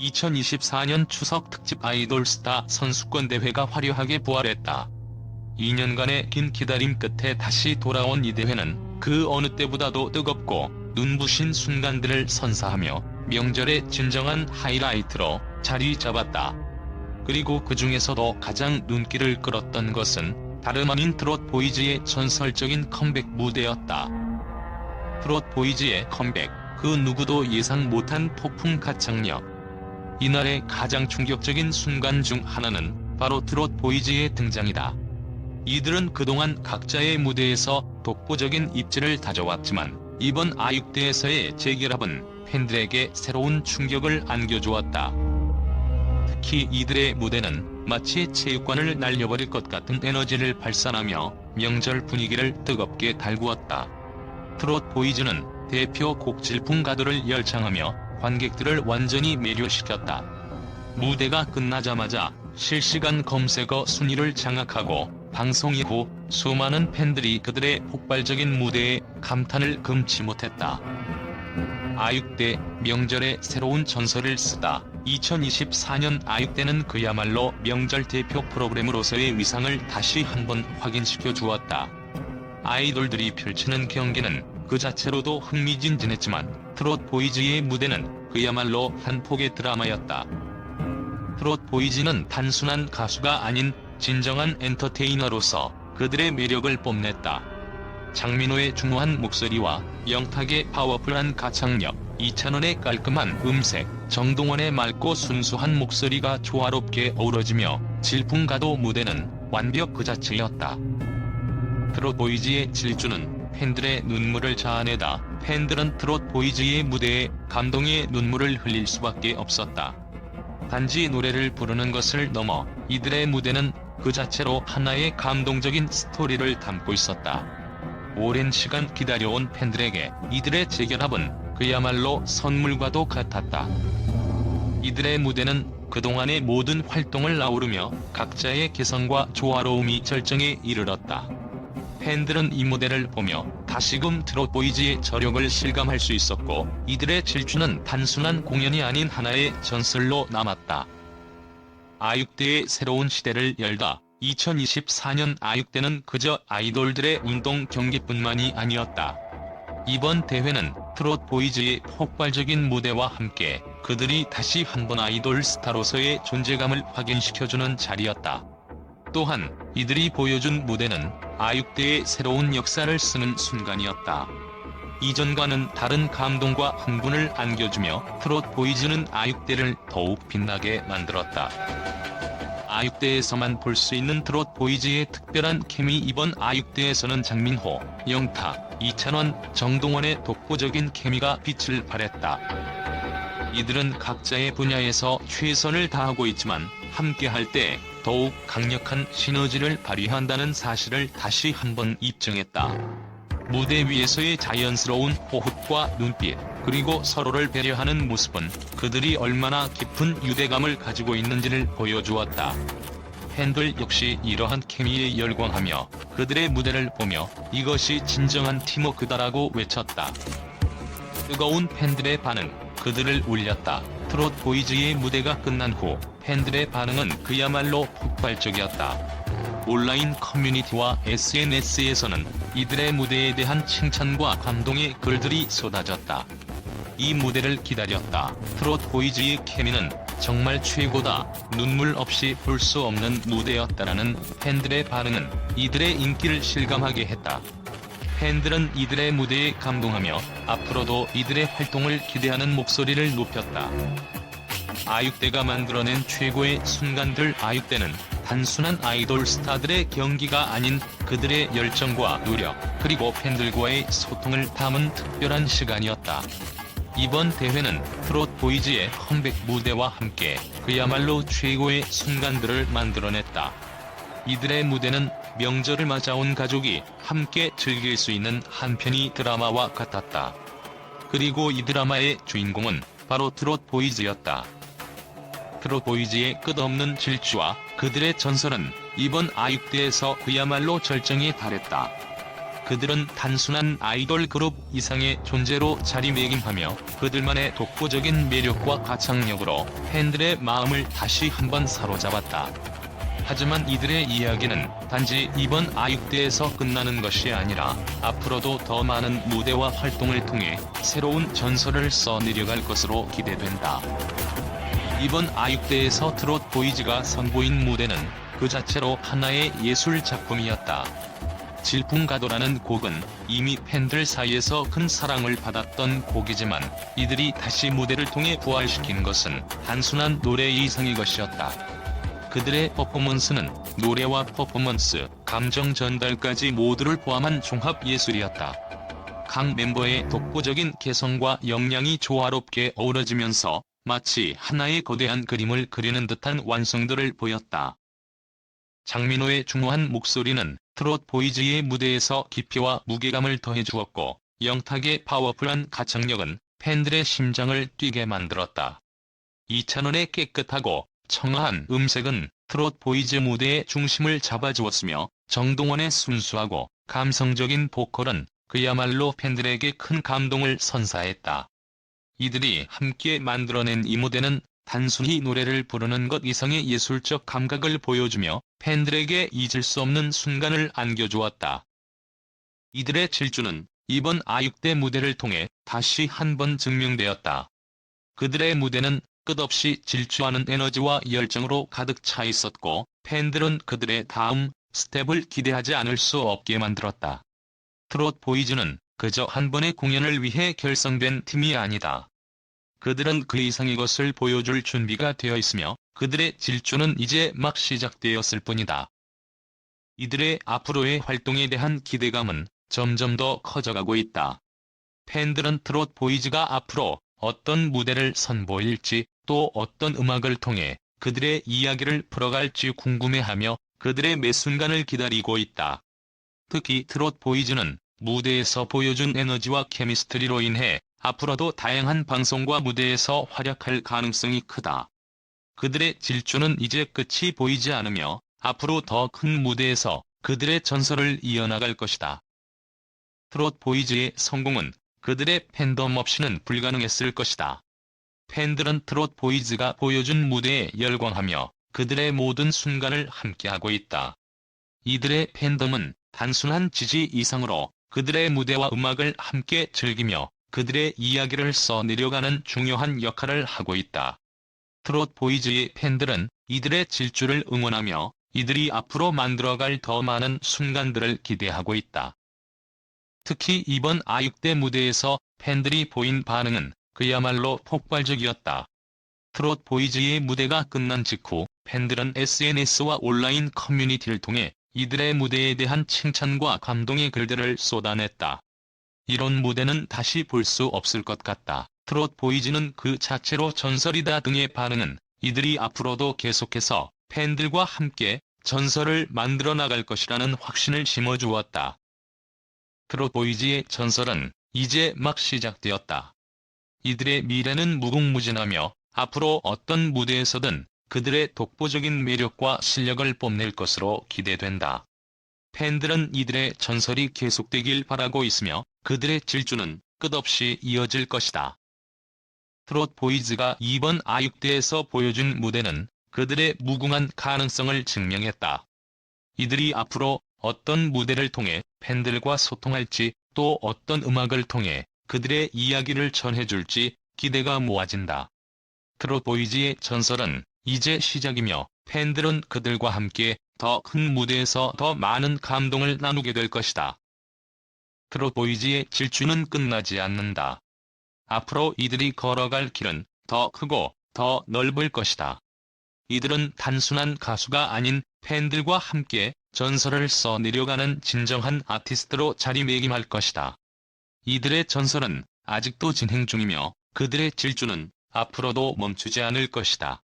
2024년 추석 특집 아이돌 스타 선수권 대회가 화려하게 부활했다. 2년간의 긴 기다림 끝에 다시 돌아온 이 대회는 그 어느 때보다도 뜨겁고 눈부신 순간들을 선사하며 명절의 진정한 하이라이트로 자리 잡았다. 그리고 그 중에서도 가장 눈길을 끌었던 것은 다름 아닌 트롯 보이즈의 전설적인 컴백 무대였다. 트롯 보이즈의 컴백, 그 누구도 예상 못한 폭풍 가창력. 이날의 가장 충격적인 순간 중 하나는 바로 트롯 보이즈의 등장이다. 이들은 그동안 각자의 무대에서 독보적인 입지를 다져왔지만 이번 아육대에서의 재결합은 팬들에게 새로운 충격을 안겨주었다. 특히 이들의 무대는 마치 체육관을 날려버릴 것 같은 에너지를 발산하며 명절 분위기를 뜨겁게 달구었다. 트롯 보이즈는 대표 곡질풍 가도를 열창하며 관객들을 완전히 매료시켰다. 무대가 끝나자마자 실시간 검색어 순위를 장악하고 방송 이후 수많은 팬들이 그들의 폭발적인 무대에 감탄을 금치 못했다. 아육대 명절의 새로운 전설을 쓰다 2024년 아육대는 그야말로 명절 대표 프로그램으로서의 위상을 다시 한번 확인시켜 주었다. 아이돌들이 펼치는 경기는 그 자체로도 흥미진진했지만 트롯 보이즈의 무대는 그야말로 한 폭의 드라마였다. 트롯 보이즈는 단순한 가수가 아닌 진정한 엔터테이너로서 그들의 매력을 뽐냈다. 장민호의 중후한 목소리와 영탁의 파워풀한 가창력, 이찬원의 깔끔한 음색, 정동원의 맑고 순수한 목소리가 조화롭게 어우러지며 질풍가도 무대는 완벽 그 자체였다. 트롯 보이즈의 질주는 팬들의 눈물을 자아내다 팬들은 트롯 보이즈의 무대에 감동의 눈물을 흘릴 수밖에 없었다. 단지 노래를 부르는 것을 넘어 이들의 무대는 그 자체로 하나의 감동적인 스토리를 담고 있었다. 오랜 시간 기다려온 팬들에게 이들의 재결합은 그야말로 선물과도 같았다. 이들의 무대는 그동안의 모든 활동을 아우르며 각자의 개성과 조화로움이 절정에 이르렀다. 팬들은 이 무대를 보며 다시금 트롯 보이즈의 저력을 실감할 수 있었고 이들의 질주는 단순한 공연이 아닌 하나의 전설로 남았다. 아육대의 새로운 시대를 열다 2024년 아육대는 그저 아이돌들의 운동 경기뿐만이 아니었다. 이번 대회는 트롯 보이즈의 폭발적인 무대와 함께 그들이 다시 한번 아이돌 스타로서의 존재감을 확인시켜주는 자리였다. 또한 이들이 보여준 무대는 아육대의 새로운 역사를 쓰는 순간이었다. 이전과는 다른 감동과 흥분을 안겨주며 트롯 보이즈는 아육대를 더욱 빛나게 만들었다. 아육대에서만 볼 수 있는 트롯 보이즈의 특별한 케미 이번 아육대에서는 장민호, 영탁, 이찬원, 정동원의 독보적인 케미가 빛을 발했다. 이들은 각자의 분야에서 최선을 다하고 있지만 함께할 때 더욱 강력한 시너지를 발휘한다는 사실을 다시 한번 입증했다. 무대 위에서의 자연스러운 호흡과 눈빛, 그리고 서로를 배려하는 모습은 그들이 얼마나 깊은 유대감을 가지고 있는지를 보여주었다. 팬들 역시 이러한 케미에 열광하며 그들의 무대를 보며 이것이 진정한 팀워크다라고 외쳤다. 뜨거운 팬들의 반응, 그들을 울렸다. 트롯 보이즈의 무대가 끝난 후 팬들의 반응은 그야말로 폭발적이었다. 온라인 커뮤니티와 SNS에서는 이들의 무대에 대한 칭찬과 감동의 글들이 쏟아졌다. 이 무대를 기다렸다. 트롯 보이즈의 케미는 정말 최고다. 눈물 없이 볼 수 없는 무대였다라는 팬들의 반응은 이들의 인기를 실감하게 했다. 팬들은 이들의 무대에 감동하며 앞으로도 이들의 활동을 기대하는 목소리를 높였다. 아육대가 만들어낸 최고의 순간들 아육대는 단순한 아이돌 스타들의 경기가 아닌 그들의 열정과 노력, 그리고 팬들과의 소통을 담은 특별한 시간이었다. 이번 대회는 트롯 보이즈의 컴백 무대와 함께 그야말로 최고의 순간들을 만들어냈다. 이들의 무대는 명절을 맞아온 가족이 함께 즐길 수 있는 한편의 드라마와 같았다. 그리고 이 드라마의 주인공은 바로 트롯 보이즈였다. 트롯 보이즈의 끝없는 질주와 그들의 전설은 이번 아육대에서 그야말로 절정에 달했다. 그들은 단순한 아이돌 그룹 이상의 존재로 자리매김하며 그들만의 독보적인 매력과 가창력으로 팬들의 마음을 다시 한번 사로잡았다. 하지만 이들의 이야기는 단지 이번 아육대에서 끝나는 것이 아니라 앞으로도 더 많은 무대와 활동을 통해 새로운 전설을 써내려갈 것으로 기대된다. 이번 아육대에서 트롯 보이즈가 선보인 무대는 그 자체로 하나의 예술 작품이었다. 질풍가도라는 곡은 이미 팬들 사이에서 큰 사랑을 받았던 곡이지만 이들이 다시 무대를 통해 부활시킨 것은 단순한 노래 이상의 것이었다. 그들의 퍼포먼스는 노래와 퍼포먼스, 감정 전달까지 모두를 포함한 종합 예술이었다. 각 멤버의 독보적인 개성과 역량이 조화롭게 어우러지면서 마치 하나의 거대한 그림을 그리는 듯한 완성도를 보였다. 장민호의 중후한 목소리는 트롯 보이즈의 무대에서 깊이와 무게감을 더해주었고 영탁의 파워풀한 가창력은 팬들의 심장을 뛰게 만들었다. 이찬원의 깨끗하고 청아한 음색은 트롯 보이즈 무대의 중심을 잡아주었으며 정동원의 순수하고 감성적인 보컬은 그야말로 팬들에게 큰 감동을 선사했다. 이들이 함께 만들어낸 이 무대는 단순히 노래를 부르는 것 이상의 예술적 감각을 보여주며 팬들에게 잊을 수 없는 순간을 안겨주었다. 이들의 질주는 이번 아육대 무대를 통해 다시 한 번 증명되었다. 그들의 무대는 끝없이 질주하는 에너지와 열정으로 가득 차 있었고 팬들은 그들의 다음 스텝을 기대하지 않을 수 없게 만들었다. 트롯 보이즈는 그저 한 번의 공연을 위해 결성된 팀이 아니다. 그들은 그 이상의 것을 보여줄 준비가 되어 있으며 그들의 질주는 이제 막 시작되었을 뿐이다. 이들의 앞으로의 활동에 대한 기대감은 점점 더 커져가고 있다. 팬들은 트롯 보이즈가 앞으로 어떤 무대를 선보일지 또 어떤 음악을 통해 그들의 이야기를 풀어갈지 궁금해하며 그들의 매 순간을 기다리고 있다. 특히 트롯 보이즈는 무대에서 보여준 에너지와 케미스트리로 인해 앞으로도 다양한 방송과 무대에서 활약할 가능성이 크다. 그들의 질주는 이제 끝이 보이지 않으며 앞으로 더 큰 무대에서 그들의 전설을 이어나갈 것이다. 트롯 보이즈의 성공은 그들의 팬덤 없이는 불가능했을 것이다. 팬들은 트롯 보이즈가 보여준 무대에 열광하며 그들의 모든 순간을 함께하고 있다. 이들의 팬덤은 단순한 지지 이상으로 그들의 무대와 음악을 함께 즐기며 그들의 이야기를 써내려가는 중요한 역할을 하고 있다. 트롯 보이즈의 팬들은 이들의 질주를 응원하며 이들이 앞으로 만들어갈 더 많은 순간들을 기대하고 있다. 특히 이번 아육대 무대에서 팬들이 보인 반응은 그야말로 폭발적이었다. 트롯 보이즈의 무대가 끝난 직후 팬들은 SNS와 온라인 커뮤니티를 통해 이들의 무대에 대한 칭찬과 감동의 글들을 쏟아냈다. 이런 무대는 다시 볼 수 없을 것 같다. 트롯 보이즈는 그 자체로 전설이다 등의 반응은 이들이 앞으로도 계속해서 팬들과 함께 전설을 만들어 나갈 것이라는 확신을 심어주었다. 트롯 보이즈의 전설은 이제 막 시작되었다. 이들의 미래는 무궁무진하며 앞으로 어떤 무대에서든 그들의 독보적인 매력과 실력을 뽐낼 것으로 기대된다. 팬들은 이들의 전설이 계속되길 바라고 있으며 그들의 질주는 끝없이 이어질 것이다. 트롯 보이즈가 이번 아육대에서 보여준 무대는 그들의 무궁한 가능성을 증명했다. 이들이 앞으로 어떤 무대를 통해 팬들과 소통할지 또 어떤 음악을 통해 그들의 이야기를 전해줄지 기대가 모아진다. 트롯 보이즈의 전설은 이제 시작이며 팬들은 그들과 함께 더 큰 무대에서 더 많은 감동을 나누게 될 것이다. 트롯 보이즈의 질주는 끝나지 않는다. 앞으로 이들이 걸어갈 길은 더 크고 더 넓을 것이다. 이들은 단순한 가수가 아닌 팬들과 함께 전설을 써내려가는 진정한 아티스트로 자리매김할 것이다. 이들의 전설은 아직도 진행 중이며 그들의 질주는 앞으로도 멈추지 않을 것이다.